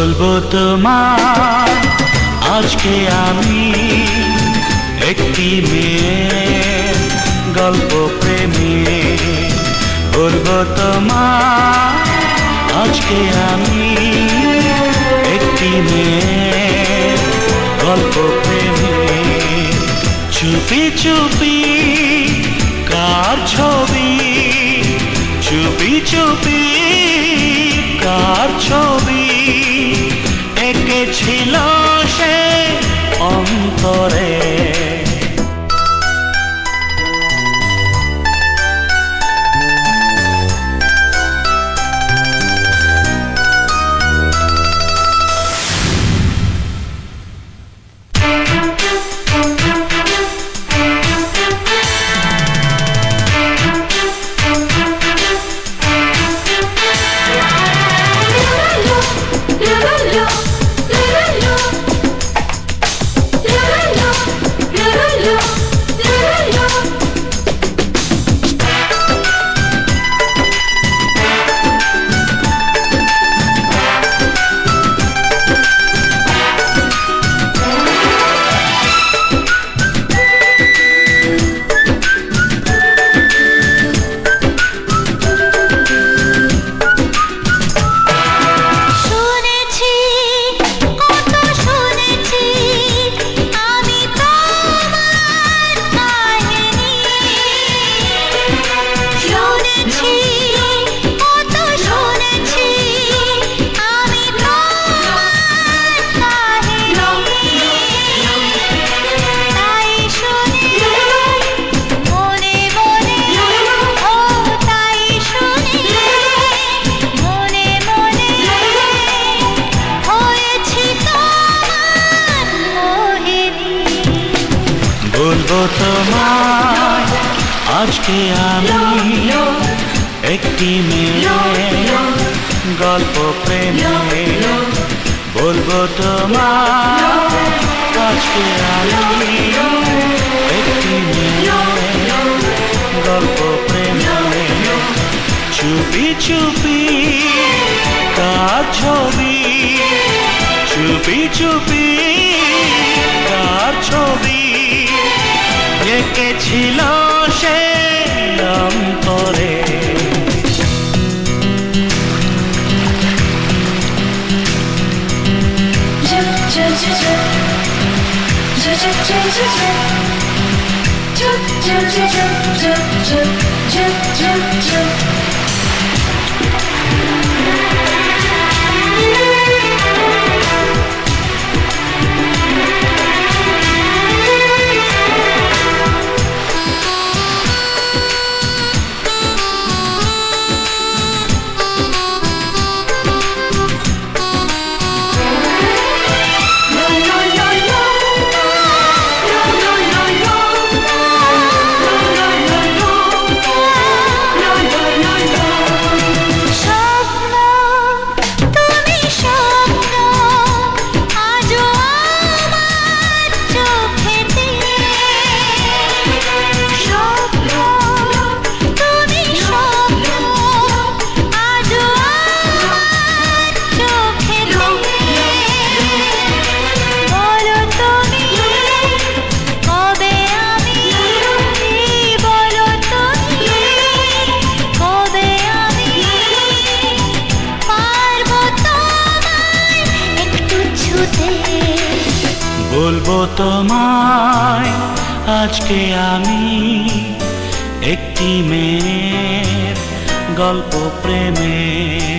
বলব তোমার আজকে আমি একটি মেয়ে গল্প প্রেমে বলব তোমার আজকে আমি একটি মেয়ে গল্প প্রেমে চুপি চুপি কার ছবি, চুপি চুপি কার ছবি? এঁকেছিল তোমার আজকে আমি একটি মেয়ে গল্প প্রেমে বলব তোমার আজকে আমি একটি মেয়ে গল্প প্রেমে চুপি চুপি কার ছবি, চুপি চুপি কার ছবি। এঁকেছিল সে অন্তরে স্বপ্ন তোমায় আজকে আমি একটি মেয়ের গল্প প্রেমে